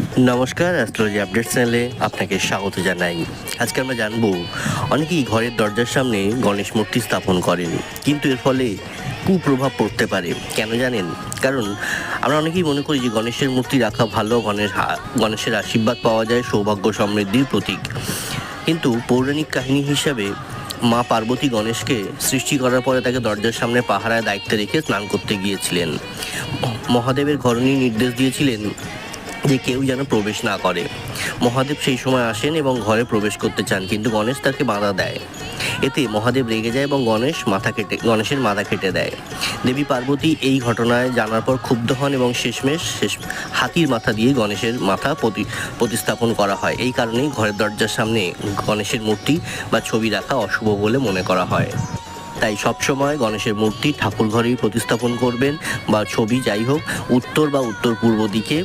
নমস্কার astrology update চ্যানেলে আপনাকে স্বাগত জানাই। আজকে আমরা জানব, অনেকেই ঘরের দরজার সামনে গণেশ মূর্তি স্থাপন করেন, কিন্তু এর ফলে কুপ্রভাব পড়তে পারে, কেন জানেন? কারণ আমরা অনেকেই মনে করি যে গণেশের মূর্তি রাখা ভালো, গণেশ গণেশের আশীর্বাদ পাওয়া যায়, সৌভাগ্য সমৃদ্ধির প্রতীক। কিন্তু পৌরাণিক কাহিনী হিসাবে মা পার্বতী গণেশকে সৃষ্টি করার পরে তাকে দরজার সামনে পাহারায় দায়িত্বে রেখে স্নান করতে গিয়েছিলেন। মহাদেবের ঘরণী নির্দেশ দিয়েছিলেন যে কেউ যেন প্রবেশ না করে। মহাদেব সেই সময় আসেন এবং ঘরে প্রবেশ করতে চান, কিন্তু গণেশ তাকে বাধা দেয়। এতে মহাদেব রেগে যায় এবং গণেশ মাথা কেটে, গণেশের মাথা কেটে দেয়। দেবী পার্বতী এই ঘটনায় জানার পর ক্ষুব্ধ হন এবং শেষমেশ শেষ হাতির মাথা দিয়ে গণেশের মাথা প্রতি, প্রতিস্থাপন করা হয়। এই কারণেই ঘরের দরজার সামনে গণেশের মূর্তি বা ছবি রাখা অশুভ বলে মনে করা হয়। তাই সবসময় গণেশের মূর্তি ঠাকুর ঘরেই প্রতিস্থাপন করবেন বা ছবি যাই হোক, উত্তর বা উত্তর পূর্ব দিকে